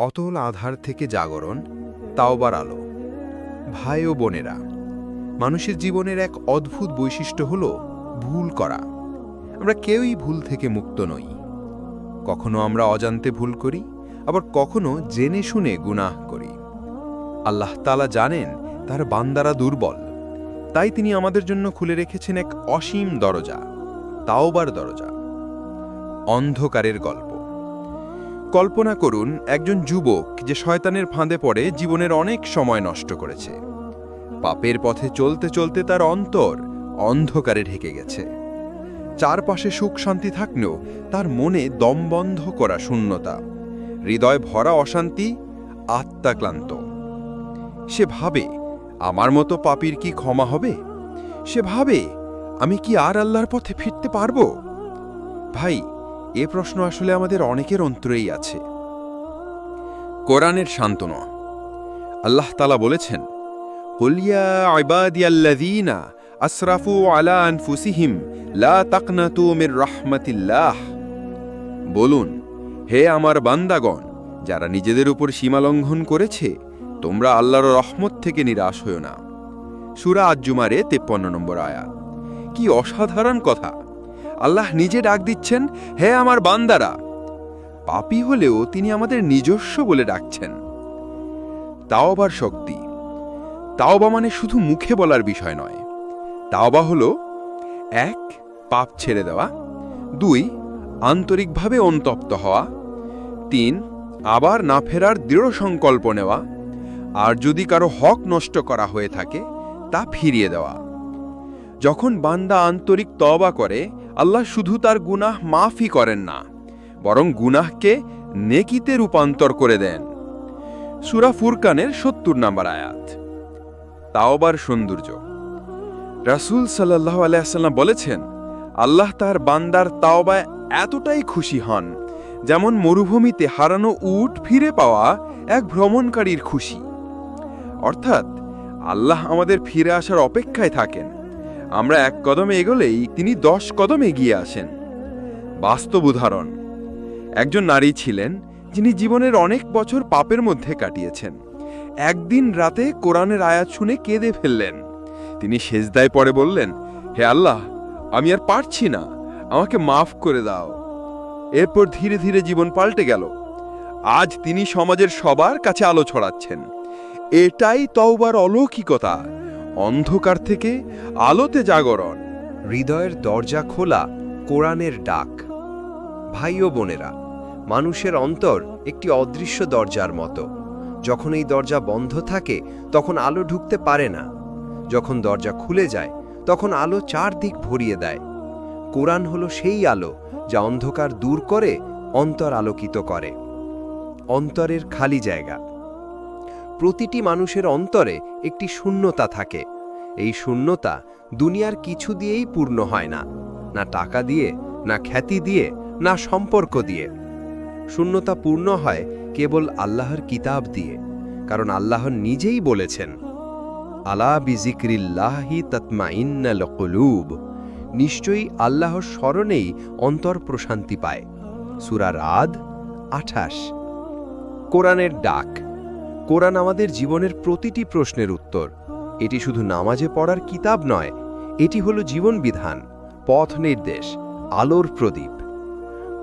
অতল আধার থেকে জাগরণ, তাওবার আলো। ভাই ও বোনেরা, মানুষের জীবনের এক অদ্ভুত বৈশিষ্ট্য হল ভুল করা। আমরা কেউই ভুল থেকে মুক্ত নই। কখনো আমরা অজান্তে ভুল করি, আবার কখনো জেনে শুনে গুনাহ করি। আল্লাহ তালা জানেন তার বান্দারা দুর্বল। তাই তিনি আমাদের জন্য খুলে রেখেছেন এক অসীম দরজা, তাওবার দরজা। অন্ধকারের গল্প। কল্পনা করুন একজন যুবক যে শয়তানের ফাঁদে পড়ে জীবনের অনেক সময় নষ্ট করেছে। পাপের পথে চলতে চলতে তার অন্তর অন্ধকারে ঢেকে গেছে। চারপাশে সুখ শান্তি থাকলেও তার মনে দমবন্ধ করা শূন্যতা। হৃদয় ভরা অশান্তি আত্মাক্লান্ত সে ভাবে, আমার মতো পাপির কি ক্ষমা হবে? সে ভাবে, আমি কি আর আল্লাহর পথে ফিরতে পারব? ভাই এ প্রশ্ন আসলে আমাদের অনেকের অন্তরেই আছে। কোরআনের সান্ত্বনা। আল্লাহ তালা বলেছেন আসরাফু আলা আনফুসিহিম লা রাহমাতিল্লাহ। বলুন, হে আমার বান্দাগণ, যারা নিজেদের উপর সীমালঙ্ঘন করেছে, তোমরা আল্লাহর রহমত থেকে নিরাশ হও না। সুরা আজ্জুমারে তেপ্পন্ন নম্বর আয়াত। কি অসাধারণ কথা! আল্লাহ নিজে ডাক দিচ্ছেন, হে আমার বান্দারা! পাপী হলেও তিনি আমাদের নিজস্ব বলে ডাকছেন। তাওবার শক্তি। তাওবা মানে শুধু মুখে বলার বিষয় নয়। তাওবা হল, এক, পাপ ছেড়ে দেওয়া। দুই, আন্তরিকভাবে অন্তপ্ত হওয়া। তিন, আবার না ফেরার দৃঢ় সংকল্প নেওয়া। আর যদি কারও হক নষ্ট করা হয়ে থাকে, তা ফিরিয়ে দেওয়া। যখন বান্দা আন্তরিক তবা করে আল্লাহ শুধু তার গুনাহ মাফই করেন না, বরং গুনাহকে নেকিতে রূপান্তর করে দেন। সুরা ফুরকানের সত্তর নাম্বার আয়াত। তাওবার সৌন্দর্য। রাসূল সাল্লাহ আলাইসাল্লাম বলেছেন, আল্লাহ তার বান্দার তাওবায় এতটাই খুশি হন, যেমন মরুভূমিতে হারানো উট ফিরে পাওয়া এক ভ্রমণকারীর খুশি। অর্থাৎ, আল্লাহ আমাদের ফিরে আসার অপেক্ষায় থাকেন। আমরা এক কদমে এগোলেই তিনি দশ কদম এগিয়ে আসেন। বাস্তব উদাহরণ, একজন নারী ছিলেন যিনি জীবনের অনেক বছর পাপের মধ্যে কাটিয়েছেন। একদিন রাতে কোরআনের আয়াত শুনে কেঁদে ফেললেন। তিনি সেজদায় পরে বললেন, হে আল্লাহ, আমি আর পারছি না, আমাকে মাফ করে দাও। এরপর ধীরে ধীরে জীবন পাল্টে গেল। আজ তিনি সমাজের সবার কাছে আলো ছড়াচ্ছেন। এটাই তওবার অলৌকিকতা। অন্ধকার থেকে আলোতে জাগরণ। হৃদয়ের দরজা খোলা, কোরআনের ডাক। ভাই ও বোনেরা, মানুষের অন্তর একটি অদৃশ্য দরজার মতো। যখন এই দরজা বন্ধ থাকে, তখন আলো ঢুকতে পারে না। যখন দরজা খুলে যায়, তখন আলো চারদিক ভরিয়ে দেয়। কোরআন হলো সেই আলো যা অন্ধকার দূর করে অন্তর আলোকিত করে। অন্তরের খালি জায়গা। প্রতিটি মানুষের অন্তরে একটি শূন্যতা থাকে। এই শূন্যতা দুনিয়ার কিছু দিয়েই পূর্ণ হয় না। না টাকা দিয়ে, না খ্যাতি দিয়ে, না সম্পর্ক দিয়ে। শূন্যতা পূর্ণ হয় কেবল আল্লাহর কিতাব দিয়ে, কারণ আল্লাহ নিজেই বলেছেন, আলা বিজিক্রিল্লাহি তৎমাইন্নাল কলুব নিশ্চয়ই আল্লাহর স্মরণেই অন্তর প্রশান্তি পায়। সুরা রাদ আঠাশ। কোরআনের ডাক। কোরআন আমাদের জীবনের প্রতিটি প্রশ্নের উত্তর। এটি শুধু নামাজে পড়ার কিতাব নয়, এটি হলো জীবন বিধান, পথ নির্দেশ, আলোর প্রদীপ।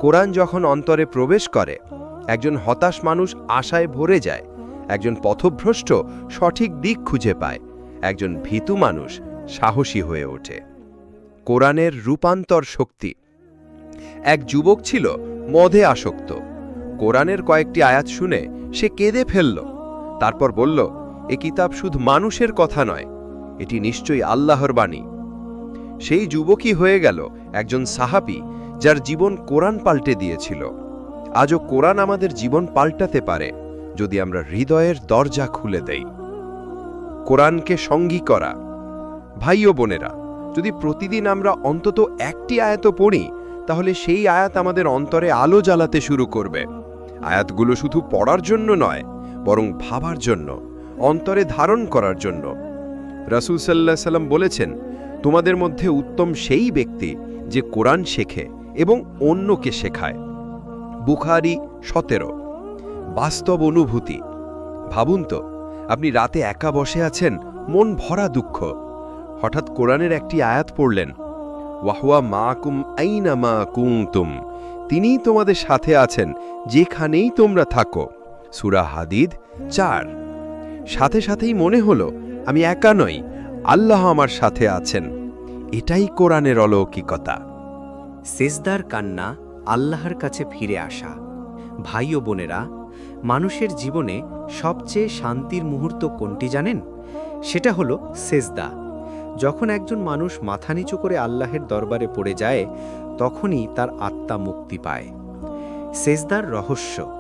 কোরআন যখন অন্তরে প্রবেশ করে, একজন হতাশ মানুষ আশায় ভরে যায়, একজন পথভ্রষ্ট সঠিক দিক খুঁজে পায়, একজন ভীতু মানুষ সাহসী হয়ে ওঠে। কোরআনের রূপান্তর শক্তি। এক যুবক ছিল, মদে আসক্ত। কোরআনের কয়েকটি আয়াত শুনে সে কেঁদে ফেলল। তারপর বলল, এ কিতাব শুধু মানুষের কথা নয়, এটি নিশ্চয়ই আল্লাহর বাণী। সেই যুবকই হয়ে গেল একজন সাহাবি যার জীবন কোরআন পাল্টে দিয়েছিল। আজও কোরআন আমাদের জীবন পাল্টাতে পারে যদি আমরা হৃদয়ের দরজা খুলে দেই। কোরআনকে সঙ্গী করা। ভাই ও বোনেরা, যদি প্রতিদিন আমরা অন্তত একটি আয়াত পড়ি, তাহলে সেই আয়াত আমাদের অন্তরে আলো জ্বালাতে শুরু করবে। আয়াতগুলো শুধু পড়ার জন্য নয় বরং ভাবার জন্য, অন্তরে ধারণ করার জন্য। রাসুল সাল্লাহ সাল্লাম বলেছেন, তোমাদের মধ্যে উত্তম সেই ব্যক্তি যে কোরআন শেখে এবং অন্যকে শেখায়। বুখারি সতেরো। বাস্তব অনুভূতি। ভাবুন তো, আপনি রাতে একা বসে আছেন, মন ভরা দুঃখ। হঠাৎ কোরআনের একটি আয়াত পড়লেন, ওয়াহুয়া মা কুম আইনা মা কুমতুম তিনিই তোমাদের সাথে আছেন, যেখানেই তোমরা থাকো। সুরা হাদিদ চার। সাথে সাথেই মনে হলো, আমি একা নই, আল্লাহ আমার সাথে আছেন। এটাই কোরআনের অলৌকিকতা। সেজদার কান্না আল্লাহর কাছে ফিরে আসা। ভাই ও বোনেরা, মানুষের জীবনে সবচেয়ে শান্তির মুহূর্ত কোনটি জানেন? সেটা হলো সেজদা। যখন একজন মানুষ মাথা নিচু করে আল্লাহের দরবারে পড়ে যায়, তখনই তার আত্মা মুক্তি পায়। সেজদার রহস্য।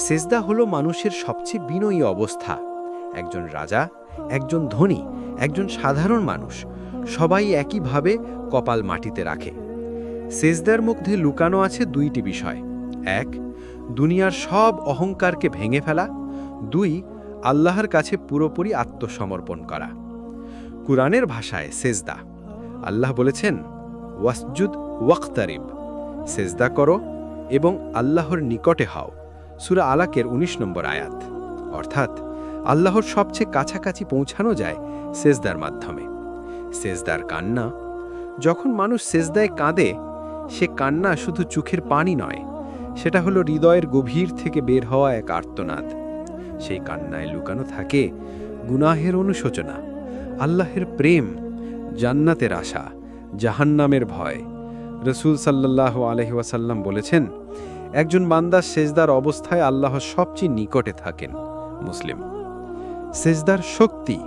সেজদা হলো মানুষের সবচেয়ে বিনয়ী অবস্থা। একজন রাজা, একজন ধনী, একজন সাধারণ মানুষ, সবাই একইভাবে কপাল মাটিতে রাখে। সেজদার মধ্যে লুকানো আছে দুইটি বিষয়। এক, দুনিয়ার সব অহংকারকে ভেঙে ফেলা। দুই, আল্লাহর কাছে পুরোপুরি আত্মসমর্পণ করা। কুরআনের ভাষায় সেজদা। আল্লাহ বলেছেন, ওয়াসজুদ ওয়াক্তারিব। সেজদা করো এবং আল্লাহর নিকটে হও। সুরা আলাকের ১৯ নম্বর আয়াত। অর্থাৎ আল্লাহর সবচেয়ে কাছাকাছি পৌঁছানো যায় সেজদার মাধ্যমে। সেজদার কান্না, যখন মানুষ সেজদায় কাঁদে, সে কান্না শুধু চোখের পানি নয়, সেটা হলো হৃদয়ের গভীর থেকে বের হওয়া এক আর্তনাদ। সেই কান্নায় লুকানো থাকে গুনাহের অনুশোচনা, আল্লাহের প্রেম, জান্নাতের আশা, জাহান্নামের ভয়। রসুল সাল্লাহ আলহি ওয়াসাল্লাম বলেছেন একজন বান্দা সেজদার অবস্থায় আল্লাহর সবচেয়ে নিকটে থাকেন, মুসলিম। সেজদার শক্তি।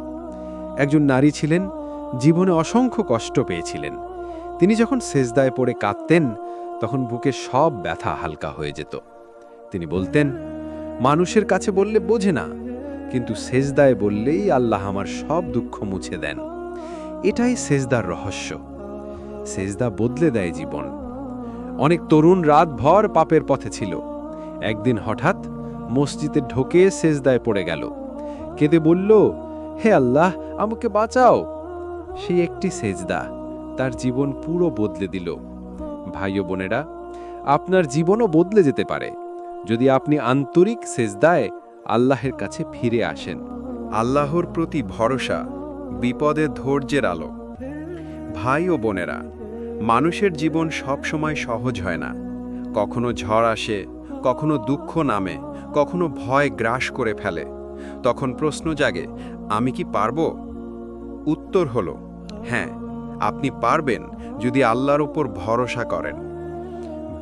একজন নারী ছিলেন, জীবনে অসংখ্য কষ্ট পেয়েছিলেন। তিনি যখন সেজদায় পড়ে কাঁদতেন, তখন বুকে সব ব্যথা হালকা হয়ে যেত। তিনি বলতেন, মানুষের কাছে বললে বোঝে না, কিন্তু সেজদায় বললেই আল্লাহ আমার সব দুঃখ মুছে দেন। এটাই সেজদার রহস্য। সেজদা বদলে দেয় জীবন। অনেক তরুণ রাতভর পাপের পথে ছিল। একদিন হঠাৎ মসজিদে ঢোকে সেজদায় পড়ে গেল। কেঁদে বলল, হে আল্লাহ, আমাকে বাঁচাও। সেই একটি সেজদা তার জীবন পুরো বদলে দিল। ভাই ও বোনেরা, আপনার জীবনও বদলে যেতে পারে যদি আপনি আন্তরিক সেজদায় আল্লাহের কাছে ফিরে আসেন। আল্লাহর প্রতি ভরসা, বিপদে ধৈর্যের আলো। ভাই ও বোনেরা মানুষের জীবন সব সময় সহজ হয় না। কখনো ঝড় আসে, কখনো দুঃখ নামে, কখনো ভয় গ্রাস করে ফেলে। তখন প্রশ্ন জাগে, আমি কি পারব? উত্তর হল হ্যাঁ আপনি পারবেন যদি আল্লাহর উপর ভরসা করেন।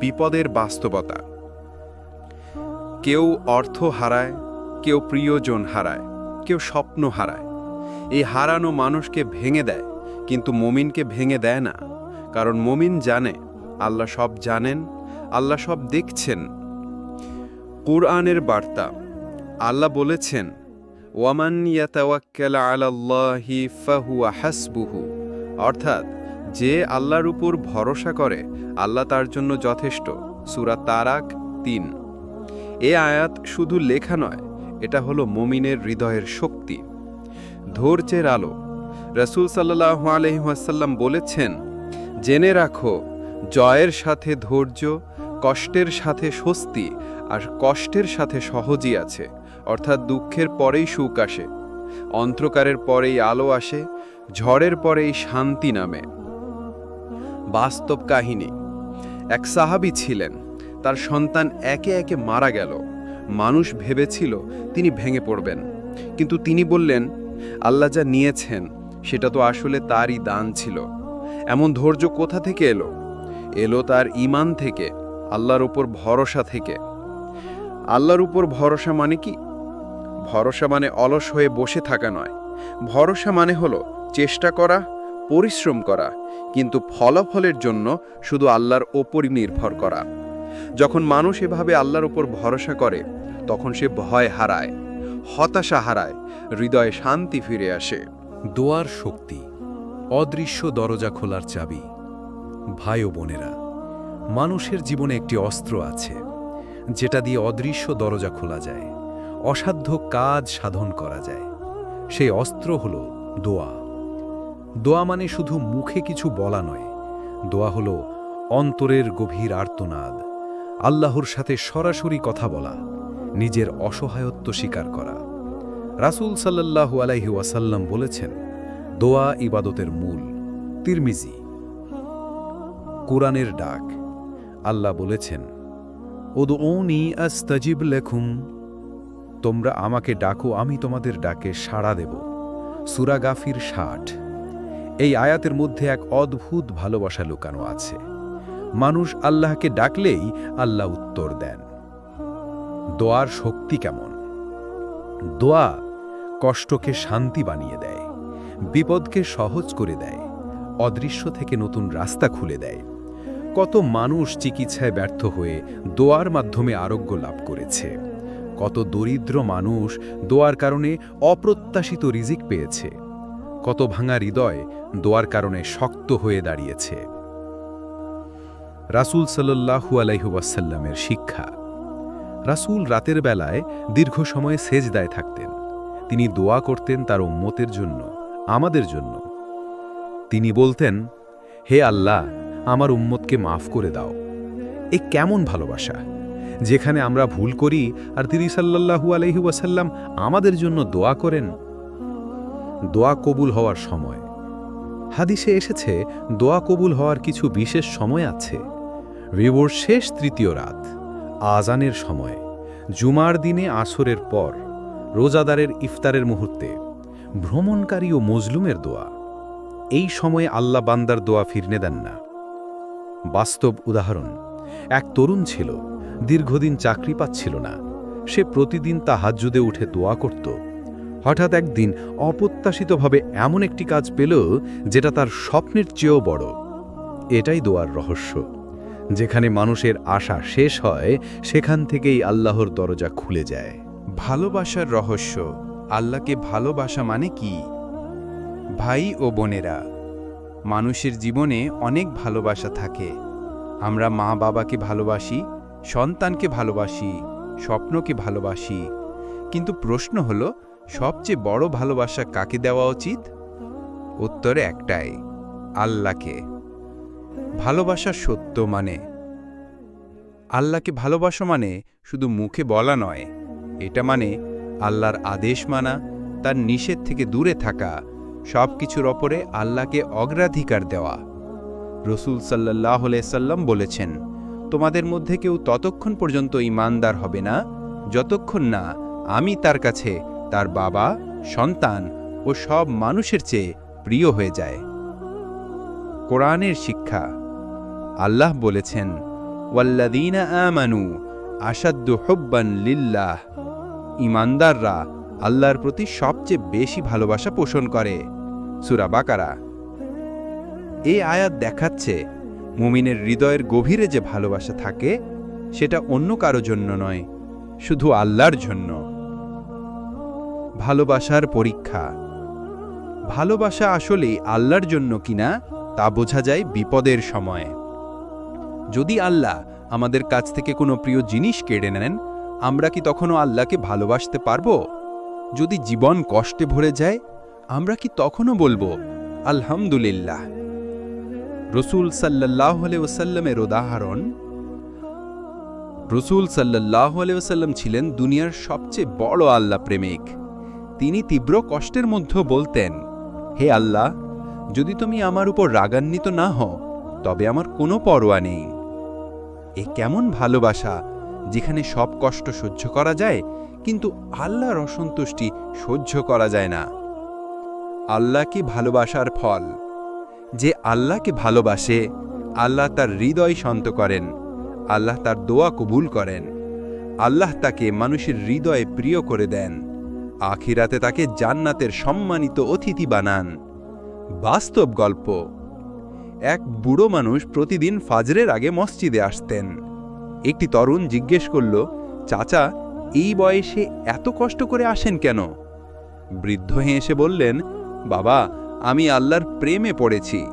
বিপদের বাস্তবতা। কেউ অর্থ হারায়, কেউ প্রিয়জন হারায়, কেউ স্বপ্ন হারায়। এই হারানো মানুষকে ভেঙে দেয়, কিন্তু মমিনকে ভেঙে দেয় না। কারণ মমিন জানে, আল্লাহ সব জানেন, আল্লাহ সব দেখছেন। কুরআনের বার্তা, আল্লাহ বলেছেন, ওয়ামান ইয়াতাওয়াক্কাল ফাহুয়া হাসবুহু। অর্থাৎ, যে আল্লাহর উপর ভরসা করে, আল্লাহ তার জন্য যথেষ্ট। সুরা তারাক তিন। এ আয়াত শুধু লেখা নয়, এটা হলো মমিনের হৃদয়ের শক্তি। ধৈর্যের আলো। রসুল সাল্লাহ আলহিহাসাল্লাম বলেছেন জেনে রাখো, জয়ের সাথে ধৈর্য, কষ্টের সাথে স্বস্তি আর কষ্টের সাথে সহজই আছে, অর্থাৎ দুঃখের পরেই সুখ আসে। অন্ধ্রকারের পরেই আলো আসে, ঝড়ের পরেই শান্তি নামে। বাস্তব কাহিনী। এক সাহাবি ছিলেন, তার সন্তান একে একে মারা গেল। মানুষ ভেবেছিল তিনি ভেঙে পড়বেন। কিন্তু তিনি বললেন, আল্লাহ যা নিয়েছেন, সেটা তো আসলে তারই দান ছিল। এমন ধৈর্য কোথা থেকে এলো? এলো তার ইমান থেকে, আল্লাহর উপর ভরসা থেকে। আল্লাহর উপর ভরসা মানে কি? ভরসা মানে অলস হয়ে বসে থাকা নয়। ভরসা মানে হলো চেষ্টা করা, পরিশ্রম করা, কিন্তু ফলাফলের জন্য শুধু আল্লাহর ওপরই নির্ভর করা। যখন মানুষ এভাবে আল্লাহর উপর ভরসা করে, তখন সে ভয় হারায়, হতাশা হারায়, হৃদয়ে শান্তি ফিরে আসে। দোয়ার শক্তি। অদৃশ্য দরজা খোলার চাবি। ভাই ও বোনেরা, মানুষের জীবনে একটি অস্ত্র আছে, যেটা দিয়ে অদৃশ্য দরজা খোলা যায়, অসাধ্য কাজ সাধন করা যায়। সেই অস্ত্র হল দোয়া। দোয়া মানে শুধু মুখে কিছু বলা নয়, দোয়া হল অন্তরের গভীর আর্তনাদ, আল্লাহর সাথে সরাসরি কথা বলা, নিজের অসহায়ত্ব স্বীকার করা। রাসূল সাল্লাল্লাহু আলাইহি ওয়াসাল্লাম বলেছেন দোয়া ইবাদতের মূল, তিরমিজি। কোরআনের ডাক। আল্লাহ বলেছেন ওদৌনি আস্তাজিব লেখুম তোমরা আমাকে ডাকো, আমি তোমাদের ডাকে সাড়া দেব। সুরা গাফির ষাট। এই আয়াতের মধ্যে এক অদ্ভুত ভালোবাসা লুকানো আছে। মানুষ আল্লাহকে ডাকলেই আল্লাহ উত্তর দেন। দোয়ার শক্তি কেমন? দোয়া কষ্টকে শান্তি বানিয়ে দেয়। বিপদকে সহজ করে দেয়, অদৃশ্য থেকে নতুন রাস্তা খুলে দেয়। কত মানুষ চিকিৎসায় ব্যর্থ হয়ে দোয়ার মাধ্যমে আরোগ্য লাভ করেছে। কত দরিদ্র মানুষ দোয়ার কারণে অপ্রত্যাশিত রিজিক পেয়েছে। কত ভাঙা হৃদয় দোয়ার কারণে শক্ত হয়ে দাঁড়িয়েছে। রাসূল সাল্লাল্লাহু আলাইহুবাসাল্লামের শিক্ষা। রাসূল রাতের বেলায় দীর্ঘ সময় সেজদায় থাকতেন। তিনি দোয়া করতেন তার উম্মতের জন্য। আমাদের জন্য। তিনি বলতেন, হে আল্লাহ, আমার উম্মতকে মাফ করে দাও। এ কেমন ভালোবাসা, যেখানে আমরা ভুল করি আর তিনি সাল্লাল্লাহু আলাইহি ওয়াসাল্লাম আমাদের জন্য দোয়া করেন। দোয়া কবুল হওয়ার সময়। হাদিসে এসেছে, দোয়া কবুল হওয়ার কিছু বিশেষ সময় আছে। রিবোর শেষ তৃতীয় রাত আজানের সময়, জুমার দিনে আসরের পর, রোজাদারের ইফতারের মুহূর্তে। ভ্রমণকারী ও মজলুমের দোয়া। এই সময়ে আল্লাহ বান্দার দোয়া ফিরনে দেন না। বাস্তব উদাহরণ, এক তরুণ ছিল, দীর্ঘদিন চাকরি পাচ্ছিল না। সে প্রতিদিন তা হাজ্জুদে উঠে দোয়া করত। হঠাৎ একদিন অপ্রত্যাশিতভাবে এমন একটি কাজ পেল, যেটা তার স্বপ্নের চেয়েও বড়। এটাই দোয়ার রহস্য। যেখানে মানুষের আশা শেষ হয়, সেখান থেকেই আল্লাহর দরজা খুলে যায়। ভালোবাসার রহস্য আল্লাহকে ভালোবাসা মানে কি? ভাই ও বোনেরা, মানুষের জীবনে অনেক ভালোবাসা থাকে। আমরা মা বাবাকে ভালোবাসি, সন্তানকে ভালোবাসি, স্বপ্নকে ভালোবাসি। কিন্তু প্রশ্ন হলো, সবচেয়ে বড় ভালোবাসা কাকে দেওয়া উচিত? উত্তরে একটাই, আল্লাহকে। ভালোবাসা সত্য মানে? আল্লাহকে ভালোবাসা মানে শুধু মুখে বলা নয়, এটা মানে আল্লাহর আদেশ মানা, তার নিষেধ থেকে দূরে থাকা সব কিছুর ওপরে আল্লাহকে অগ্রাধিকার দেওয়া। রসুল সাল্লাহ সাল্লাম বলেছেন, তোমাদের মধ্যে কেউ ততক্ষণ পর্যন্ত ইমানদার হবে না, যতক্ষণ না আমি তার কাছে তার বাবা, সন্তান ও সব মানুষের চেয়ে প্রিয় হয়ে যায়। কোরআনের শিক্ষা। আল্লাহ বলেছেন ওয়াল্লাদিনা আমানু আসাদ্দু হব্বান লিল্লাহ। ইমানদাররা আল্লাহর প্রতি সবচেয়ে বেশি ভালোবাসা পোষণ করে। সুরা বাকারা। এই আয়াত দেখাচ্ছে মুমিনের হৃদয়ের গভীরে যে ভালোবাসা থাকে, সেটা অন্য কারও জন্য নয়, শুধু আল্লাহর জন্য। ভালোবাসার পরীক্ষা। ভালোবাসা আসলেই আল্লাহর জন্য কিনা, তা বোঝা যায় বিপদের সময়। যদি আল্লাহ আমাদের কাছ থেকে কোনো প্রিয় জিনিস কেড়ে নেন আমরা কি তখনও আল্লাহকে ভালোবাসতে পারব? যদি জীবন কষ্টে ভরে যায়, আমরা কি তখনও বলব, আলহামদুলিল্লাহ রসুল সাল্লাহ ওসাল্লামের উদাহরণ, রসুল সাল্লাহ ওসাল্লাম ছিলেন দুনিয়ার সবচেয়ে বড় আল্লাহ প্রেমিক। তিনি তীব্র কষ্টের মধ্যে বলতেন, হে আল্লাহ, যদি তুমি আমার উপর রাগান্বিত না হও, তবে আমার কোনো পরোয়া নেই। এ কেমন ভালোবাসা যেখানে সব কষ্ট সহ্য করা যায়, কিন্তু আল্লাহর অসন্তুষ্টি সহ্য করা যায় না। আল্লাহকে ভালোবাসার ফল। যে আল্লাহকে ভালোবাসে, আল্লাহ তার হৃদয় শান্ত করেন, আল্লাহ তার দোয়া কবুল করেন, আল্লাহ তাকে মানুষের হৃদয়ে প্রিয় করে দেন, আখিরাতে তাকে জান্নাতের সম্মানিত অতিথি বানান। বাস্তব গল্প। এক বুড়ো মানুষ প্রতিদিন ফাজরের আগে মসজিদে আসতেন। একটি তরুণ জিজ্ঞেস করল, চাচা, এই বয়সে এত কষ্ট করে আসেন কেন? বৃদ্ধ হেসে বললেন, বাবা, আমি আল্লাহর প্রেমে পড়েছি।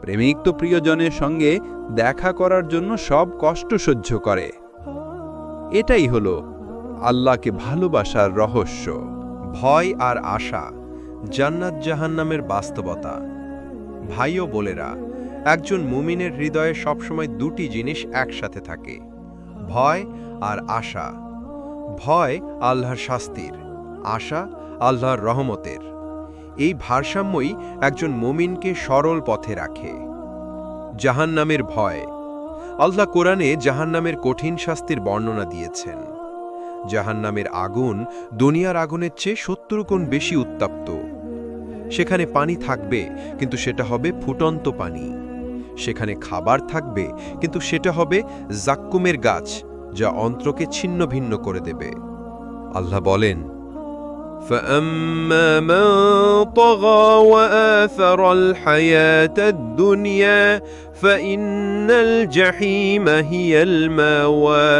প্রেমিক তো প্রিয়জনের সঙ্গে দেখা করার জন্য সব কষ্ট সহ্য করে। এটাই হলো আল্লাহকে ভালোবাসার রহস্য, ভয় আর আশা, জান্নাত জাহান্নামের বাস্তবতা। ভাইও বোলেরা একজন মুমিনের হৃদয়ে সবসময় দুটি জিনিস একসাথে থাকে। ভয় আর আশা। ভয় আল্লাহর শাস্তির, আশা আল্লাহর রহমতের। এই ভারসাম্যই একজন মুমিনকে সরল পথে রাখে। জাহান্নামের ভয়। আল্লাহ কোরআনে জাহান্নামের কঠিন শাস্তির বর্ণনা দিয়েছেন। জাহান্নামের আগুন দুনিয়ার আগুনের চেয়ে সত্তর গুণ বেশি উত্তপ্ত। সেখানে পানি থাকবে, কিন্তু সেটা হবে ফুটন্ত পানি। সেখানে খাবার থাকবে কিন্তু সেটা হবে জাক্কুমের গাছ যা অন্ত্রকে ছিন্ন ভিন্ন করে দেবে আল্লাহ বলেন فأما من طغى وآثر الحياة الدنيا فإن الجحيم هي الماوى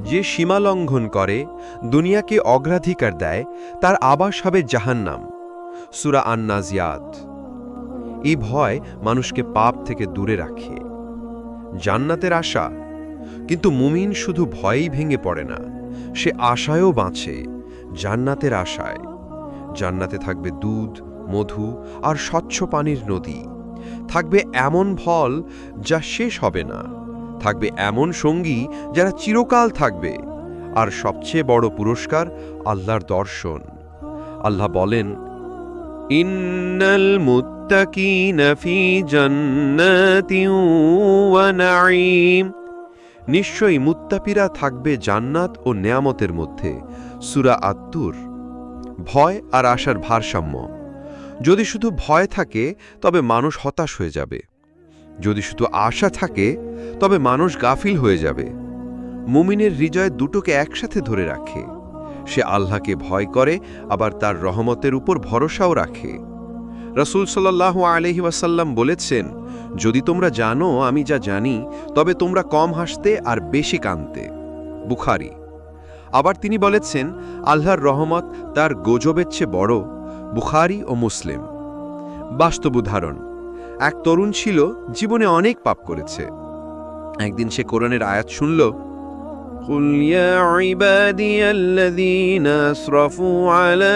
যে সীমা লঙ্ঘন করে দুনিয়াকে অগ্রাধিকার দেয় তার আবাস হবে জাহান্নাম সুরা আন্নাজিয়াত এই ভয় মানুষকে পাপ থেকে দূরে রাখে। জান্নাতের আশা। কিন্তু মুমিন শুধু ভয়েই ভেঙে পড়ে না, সে আশায়ও বাঁচে জান্নাতের আশায়। জান্নাতে থাকবে দুধ, মধু আর স্বচ্ছ পানির নদী। থাকবে এমন ফল যা শেষ হবে না। থাকবে এমন সঙ্গী যারা চিরকাল থাকবে। আর সবচেয়ে বড় পুরস্কার আল্লাহর দর্শন। আল্লাহ বলেন ইন্নাল মুত্তাকিনা ফি জান্নাতিন নিশ্চয়ই মুত্তাপিরা থাকবে জান্নাত ও নেয়ামতের মধ্যে। সুরা আত্তুর, ভয় আর আশার ভারসাম্য। যদি শুধু ভয় থাকে, তবে মানুষ হতাশ হয়ে যাবে। যদি শুধু আশা থাকে, তবে মানুষ গাফিল হয়ে যাবে। মুমিনের হৃদয় দুটোকে একসাথে ধরে রাখে। সে আল্লাহকে ভয় করে, আবার তার রহমতের উপর ভরসাও রাখে। রসুল সাল্লাহ আলহি ওয়াসাল্লাম বলেছেন, যদি তোমরা জানো আমি যা জানি, তবে তোমরা কম হাসতে আর বেশি কানতে। বুখারি। আবার তিনি বলেছেন, আল্লাহর রহমত তার গজবের চেয়ে বড়। বুখারি ও মুসলিম। বাস্তব উদাহরণ, এক তরুণ ছিল, জীবনে অনেক পাপ করেছে। একদিন সে কোরআনের আয়াত শুনল قل يا عبادي الذين اسرفوا على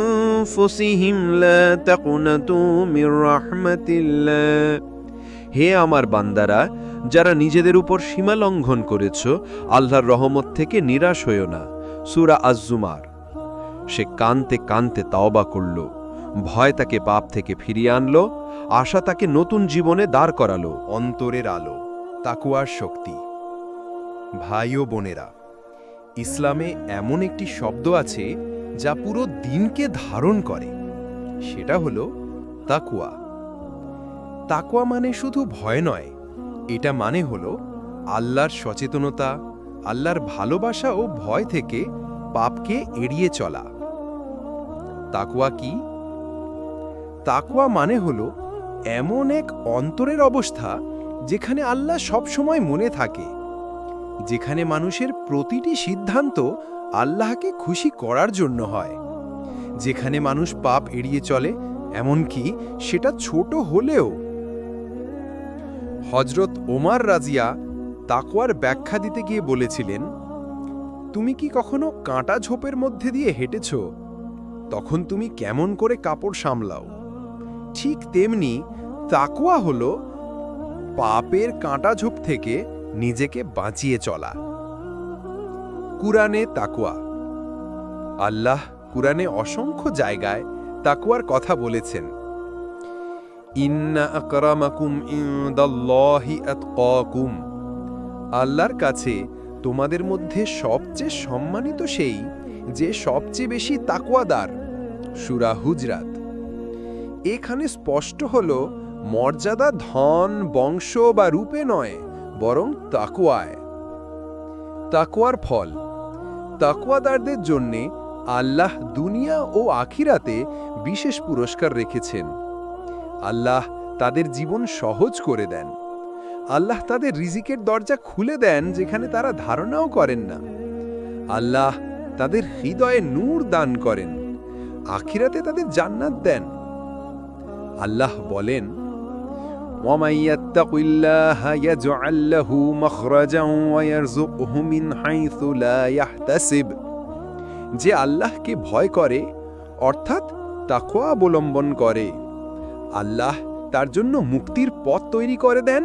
انفسهم لا تقنطوا من رحمه الله হে আমার বান্দারা যারা নিজেদের উপর সীমা লঙ্ঘন করেছ আল্লাহর রহমত থেকে নিরাশ হইও না সুরা আজ্জুমার সে কানতে কানতে তাওবা করল ভয় তাকে পাপ থেকে ফিরিয়ে আনলো আশা তাকে নতুন জীবনে দাঁড় করালো অন্তরের আলো তাকুয়ার শক্তি ভাই ও বোনেরা, ইসলামে এমন একটি শব্দ আছে যা পুরো দিনকে ধারণ করে। সেটা হলো তাকুয়া তাকুয়া মানে শুধু ভয় নয়, এটা মানে হলো আল্লাহর সচেতনতা, আল্লাহর ভালোবাসা ও ভয় থেকে পাপকে এড়িয়ে চলা। তাকুয়া কি? তাকুয়া মানে হলো এমন এক অন্তরের অবস্থা যেখানে আল্লাহ সবসময় মনে থাকে। যেখানে মানুষের প্রতিটি সিদ্ধান্ত আল্লাহকে খুশি করার জন্য হয়। যেখানে মানুষ পাপ এড়িয়ে চলে, এমনকি সেটা ছোট হলেও। হজরত ওমার রাজিয়া তাকওয়ার ব্যাখ্যা দিতে গিয়ে বলেছিলেন, তুমি কি কখনো কাঁটা ঝোপের মধ্যে দিয়ে হেঁটেছ? তখন তুমি কেমন করে কাপড় সামলাও? ঠিক তেমনি তাকুয়া হল, পাপের কাঁটা ঝোপ থেকে নিজেকে বাঁচিয়ে চলা। কুরআনে তাকওয়া। আল্লাহ কুরআনে অসংখ্য জায়গায় তাকওয়ার কথা বলেছেন। আকরামাকুম আল্লাহর কাছে তোমাদের মধ্যে সবচেয়ে সম্মানিত সেই যে সবচেয়ে বেশি তাকওয়াদার, সুরা হুজরাত। এখানে স্পষ্ট হল, মর্যাদা ধন, বংশ বা রূপে নয়। বরং তাকুয়ায় তাকুয়ার ফল। তাকুয়াদারদের জন্যে আল্লাহ দুনিয়া ও আখিরাতে বিশেষ পুরস্কার রেখেছেন। আল্লাহ তাদের জীবন সহজ করে দেন। আল্লাহ তাদের রিজিকের দরজা খুলে দেন যেখানে তারা ধারণাও করেন না। আল্লাহ তাদের হৃদয়ে নূর দান করেন। আখিরাতে তাদের জান্নাত দেন। আল্লাহ বলেন ومن يتق الله يجعل له مخرجا ويرزقه من حيث لا يحتسب যে আল্লাহকে ভয় করে অর্থাৎ তাকওয়া অবলম্বন করে আল্লাহ তার জন্য মুক্তির পথ তৈরি করে দেন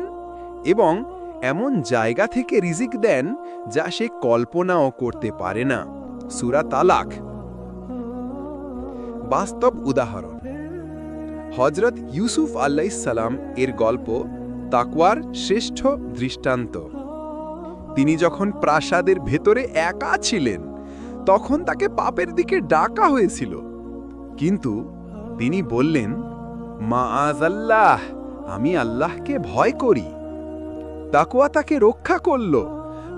এবং এমন জায়গা থেকে রিজিক দেন যা সে কল্পনাও করতে পারে না সুরা তালাক বাস্তব উদাহরণ হজরত ইউসুফ আল্লাইসাল্লাম এর গল্প তাকওয়ার শ্রেষ্ঠ দৃষ্টান্ত। তিনি যখন প্রাসাদের ভেতরে একা ছিলেন, তখন তাকে পাপের দিকে ডাকা হয়েছিল। কিন্তু তিনি বললেন মা আল্লাহ আমি আল্লাহকে ভয় করি। তাকুয়া তাকে রক্ষা করল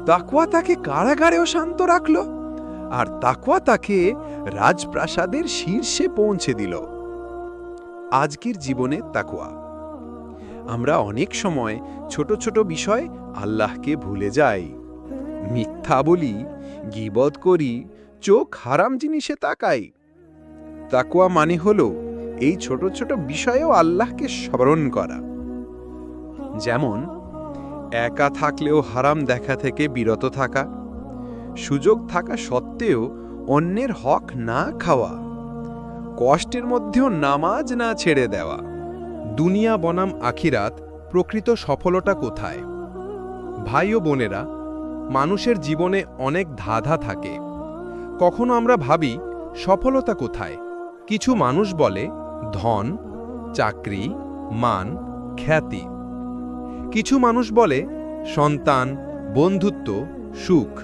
তাকুয়া তাকে কারাগারেও শান্ত রাখল, আর তাকুয়া তাকে রাজপ্রাসাদের শীর্ষে পৌঁছে দিল। আজকের জীবনে তাকুয়া আমরা অনেক সময় ছোট ছোট বিষয় আল্লাহকে ভুলে যাই। মিথ্যা বলি, গিবদ করি, চোখ হারাম জিনিসে তাকাই। তাকুয়া মানে হলো এই ছোট ছোট বিষয়েও আল্লাহকে স্মরণ করা। যেমন, একা থাকলেও হারাম দেখা থেকে বিরত থাকা, সুযোগ থাকা সত্ত্বেও অন্যের হক না খাওয়া। কষ্টের মধ্যেও নামাজ না ছেড়ে দেওয়া। দুনিয়া বনাম আখিরাত প্রকৃত সফলতা কোথায়? ভাই ও বোনেরা, মানুষের জীবনে অনেক ধাঁধা থাকে। কখনো আমরা ভাবি, সফলতা কোথায়? কিছু মানুষ বলে, ধন, চাকরি, মান, খ্যাতি। কিছু মানুষ বলে, সন্তান, বন্ধুত্ব, সুখ।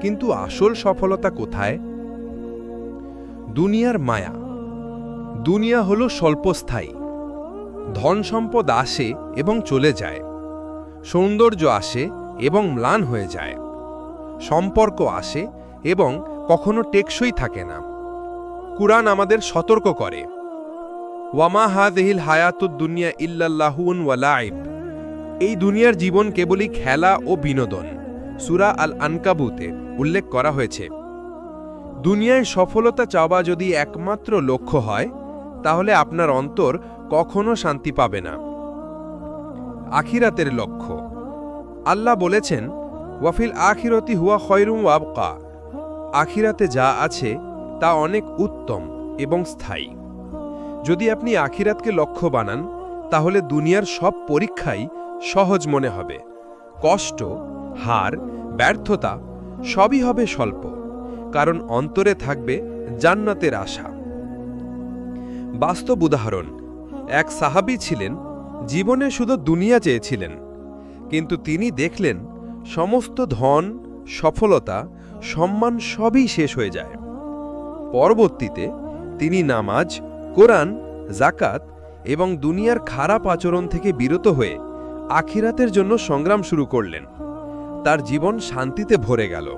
কিন্তু আসল সফলতা কোথায়? দুনিয়ার মায়া। দুনিয়া হলো স্বল্পস্থায়ী। ধন সম্পদ আসে এবং চলে যায়। সৌন্দর্য আসে এবং ম্লান হয়ে যায়। সম্পর্ক আসে এবং কখনো টেকসই থাকে না। কুরআন আমাদের সতর্ক করে। ওয়ামা হাদেহিল হায়াতুদ দুনিয়া ইল্লাল্লাহুন ওয়ালাইব এই দুনিয়ার জীবন কেবলই খেলা ও বিনোদন। সুরা আল আনকাবুতে উল্লেখ করা হয়েছে। দুনিয়ায় সফলতা চাওয়া যদি একমাত্র লক্ষ্য হয়, তাহলে আপনার অন্তর কখনো শান্তি পাবে না। আখিরাতের লক্ষ্য। আল্লাহ বলেছেন, ওয়াফিল আখিরতি হুয়া খয়রুম ওয়াবকা আখিরাতে যা আছে, তা অনেক উত্তম এবং স্থায়ী। যদি আপনি আখিরাতকে লক্ষ্য বানান, তাহলে দুনিয়ার সব পরীক্ষাই সহজ মনে হবে। কষ্ট, হার, ব্যর্থতা সবই হবে স্বল্প। কারণ অন্তরে থাকবে জান্নাতের আশা। বাস্তব উদাহরণ, এক সাহাবী ছিলেন, জীবনে শুধু দুনিয়া চেয়েছিলেন, কিন্তু তিনি দেখলেন সমস্ত ধন, সফলতা, সম্মান সবই শেষ হয়ে যায়। পরবর্তীতে তিনি নামাজ, কোরআন জাকাত এবং দুনিয়ার খারাপ আচরণ থেকে বিরত হয়ে আখিরাতের জন্য সংগ্রাম শুরু করলেন। তার জীবন শান্তিতে ভরে গেল।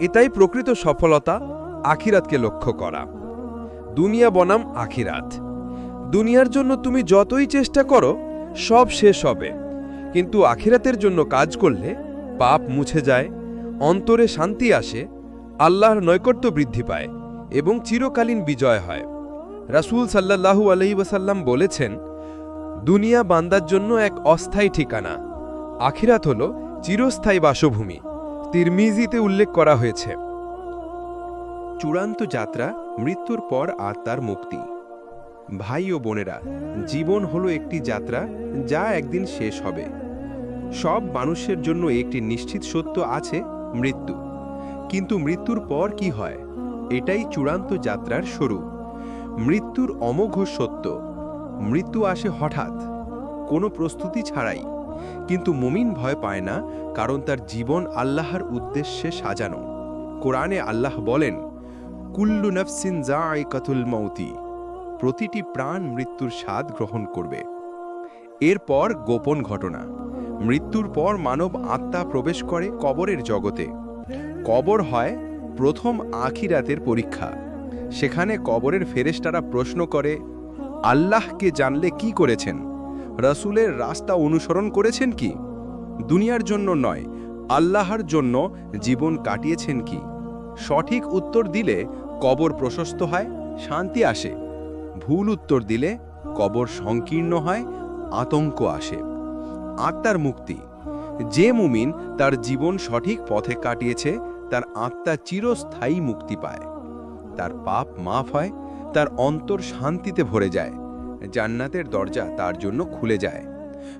এটাই প্রকৃত সফলতা, আখিরাতকে লক্ষ্য করা। দুনিয়া বনাম আখিরাত। দুনিয়ার জন্য তুমি যতই চেষ্টা করো, সব শেষ হবে। কিন্তু আখিরাতের জন্য কাজ করলে পাপ মুছে যায়, অন্তরে শান্তি আসে, আল্লাহর নৈকট্য বৃদ্ধি পায় এবং চিরকালীন বিজয় হয়। রাসূল সাল্লাল্লাহু আলহি ওয়াসাল্লাম বলেছেন, দুনিয়া বান্দার জন্য এক অস্থায়ী ঠিকানা। আখিরাত হল চিরস্থায়ী বাসভূমি। তিরমিজিতে উল্লেখ করা হয়েছে। চূড়ান্ত যাত্রা মৃত্যুর পর আত্মার মুক্তি। ভাই ও বোনেরা, জীবন হলো একটি যাত্রা যা একদিন শেষ হবে। সব মানুষের জন্য একটি নিশ্চিত সত্য আছে, মৃত্যু। কিন্তু মৃত্যুর পর কি হয়? এটাই চূড়ান্ত যাত্রার শুরু। মৃত্যুর অমোঘ সত্য। মৃত্যু আসে হঠাৎ। কোনো প্রস্তুতি ছাড়াই। কিন্তু মুমিন ভয় পায় না, কারণ তার জীবন আল্লাহর উদ্দেশ্যে সাজানো। কোরআনে আল্লাহ বলেন, কুল্লু নফসিন জায়কাতুল মৌতি প্রতিটি প্রাণ মৃত্যুর স্বাদ গ্রহণ করবে। এরপর গোপন ঘটনা। মৃত্যুর পর মানব আত্মা প্রবেশ করে কবরের জগতে। কবর হয় প্রথম আখিরাতের পরীক্ষা। সেখানে কবরের ফেরেশতারা প্রশ্ন করে আল্লাহকে জানলে কি করেছেন? রসুলের রাস্তা অনুসরণ করেছেন কি? দুনিয়ার জন্য নয়, আল্লাহর জন্য জীবন কাটিয়েছেন কি? সঠিক উত্তর দিলে কবর প্রশস্ত হয়, শান্তি আসে। ভুল উত্তর দিলে কবর সংকীর্ণ হয়, আতঙ্ক আসে। আত্মার মুক্তি। যে মুমিন তার জীবন সঠিক পথে কাটিয়েছে, তার আত্মা চিরস্থায়ী মুক্তি পায়। তার পাপ মাফ হয়, তার অন্তর শান্তিতে ভরে যায়। জান্নাতের দরজা তার জন্য খুলে যায়।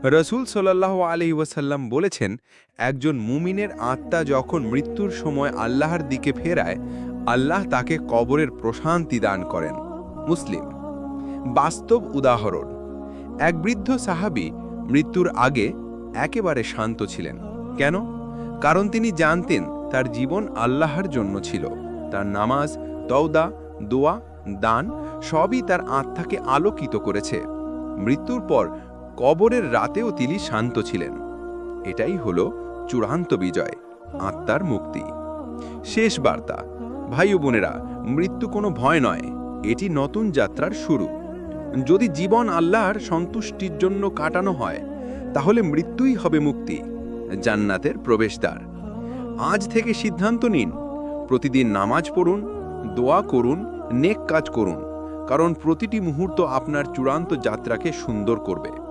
রসুল সাল্লাহ আলি ওয়াসাল্লাম বলেছেন, একজন মুমিনের আত্মা যখন মৃত্যুর সময় আল্লাহর দিকে ফেরায়, আল্লাহ তাকে কবরের প্রশান্তি দান করেন। মুসলিম, বাস্তব উদাহরণ, এক বৃদ্ধ সাহাবী মৃত্যুর আগে একেবারে শান্ত ছিলেন। কেন? কারণ তিনি জানতেন তার জীবন আল্লাহর জন্য ছিল। তার নামাজ তওদা দোয়া দান সবই তার আত্মাকে আলোকিত করেছে। মৃত্যুর পর কবরের রাতেও তিনি শান্ত ছিলেন। এটাই হলো চূড়ান্ত বিজয়, আত্মার মুক্তি। শেষ বার্তা, ভাই ও বোনেরা, মৃত্যু কোনো ভয় নয়, এটি নতুন যাত্রার শুরু। যদি জীবন আল্লাহর সন্তুষ্টির জন্য কাটানো হয়, তাহলে মৃত্যুই হবে মুক্তি, জান্নাতের প্রবেশদ্বার। আজ থেকে সিদ্ধান্ত নিন, প্রতিদিন নামাজ পড়ুন, দোয়া করুন নেক কাজ করুন কারণ প্রতিটি মুহূর্ত আপনার চূড়ান্ত যাত্রাকে সুন্দর করবে।